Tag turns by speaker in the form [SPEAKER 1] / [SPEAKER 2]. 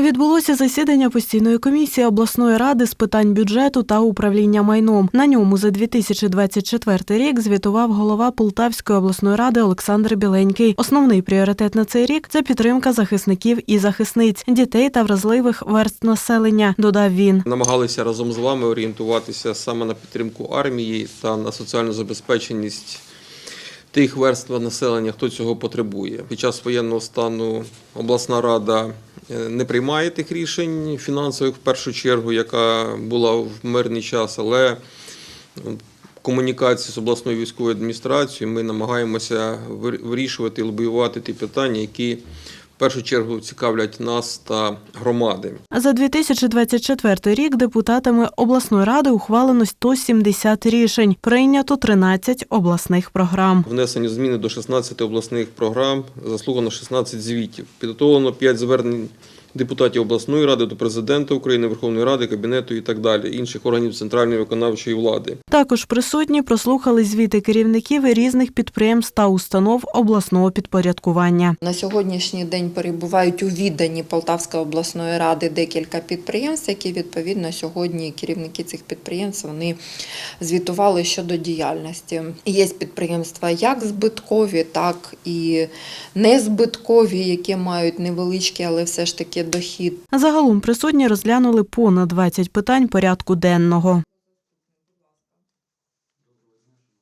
[SPEAKER 1] Відбулося засідання постійної комісії обласної ради з питань бюджету та управління майном. На ньому за 2024 рік звітував голова Полтавської обласної ради Олександр Біленький. Основний пріоритет на цей рік це підтримка захисників і захисниць, дітей та вразливих верств населення. Додав він.
[SPEAKER 2] намагалися разом з вами орієнтуватися саме на підтримку армії та на соціальну забезпеченість тих верств населення, хто цього потребує. Під час воєнного стану обласна рада не приймає тих рішень фінансових в першу чергу, яка була в мирний час, але в комунікації з обласною військовою адміністрацією ми намагаємося вирішувати і лобіювати ті питання, які першу чергу цікавлять нас та громади.
[SPEAKER 1] За 2024 рік депутатами обласної ради ухвалено 170 рішень. Прийнято 13 обласних програм.
[SPEAKER 2] Внесені зміни до 16 обласних програм, заслугано 16 звітів. Підготовлено 5 звернень депутатів обласної ради до президента України, Верховної Ради, Кабінету і так далі, інших органів центральної виконавчої влади.
[SPEAKER 1] Також присутні прослухали звіти керівників різних підприємств та установ обласного підпорядкування.
[SPEAKER 3] На сьогоднішній день перебувають у відданні Полтавської обласної ради декілька підприємств, які відповідно сьогодні керівники цих підприємств вони звітували щодо діяльності. Є підприємства як збиткові, так і незбиткові, які мають невеличкий, але все ж таки дохід.
[SPEAKER 1] Загалом присутні розглянули понад 20 питань порядку денного.